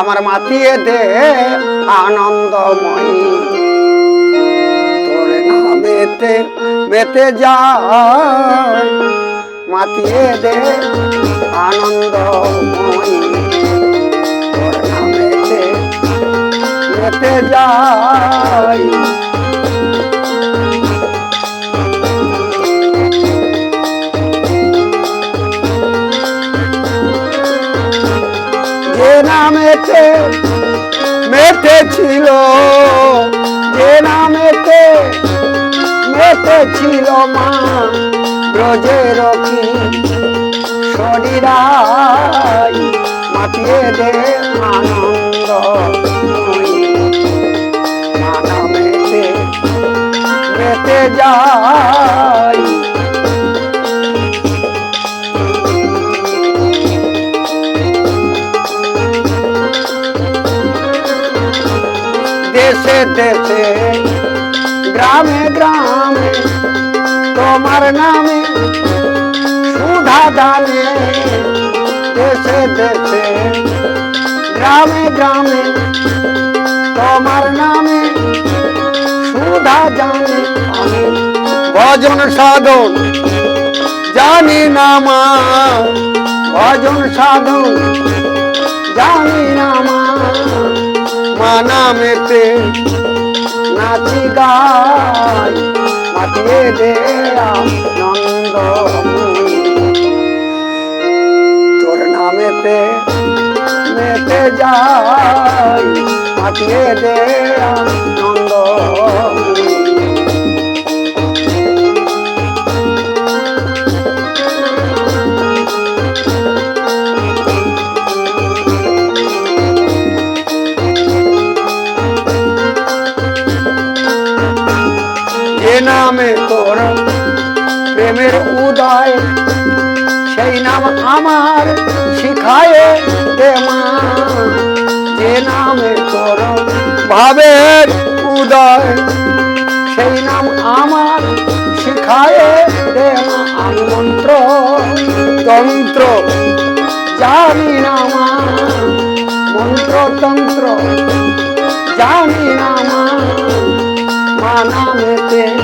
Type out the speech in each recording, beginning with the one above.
আমার মাতিয়ে দে আনন্দময়ী। তোর নামেতে মেতে যায় মাতিয়ে দে আনন্দময়ী। তোর নামেতে মেতে যায় নামেতে মেতেছিল যে নামেতে মেতেছিল মা। ব্রজের কি শরীরাই মাতিয়ে দে আনন্দ মেতে মেতে দেশে দেশে। গ্রামে গ্রামে তোমার নামে সুধা দানে দেশে দেশে। গ্রামে গ্রামে তোমার নামে সুধা জানে ভজন সাধন জানি না মা। ভজন সাধন জানি না মা। মানামেতে নাচি গাই মাতিয়ে দে নন্দ তোর নামেতে মেতে যাই মাতিয়ে দে আনন্দ প্রেমের উদয়। সেই নাম আমার শিখায় যে নামে তোর ভাবের উদয়। সেই নাম আমার শিখায় মন্ত্র, তন্ত্র জানি না মন্ত্র, তন্ত্র জানি না মা। মানামেতে নাচি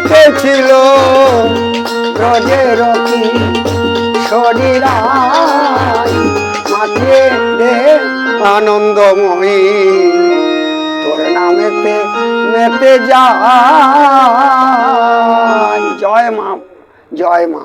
মেতেছিল রজে কি শরীরাই মাঝে আনন্দময়ী। তোর নামেতে মেতে যায়। জয় মা জয় মা।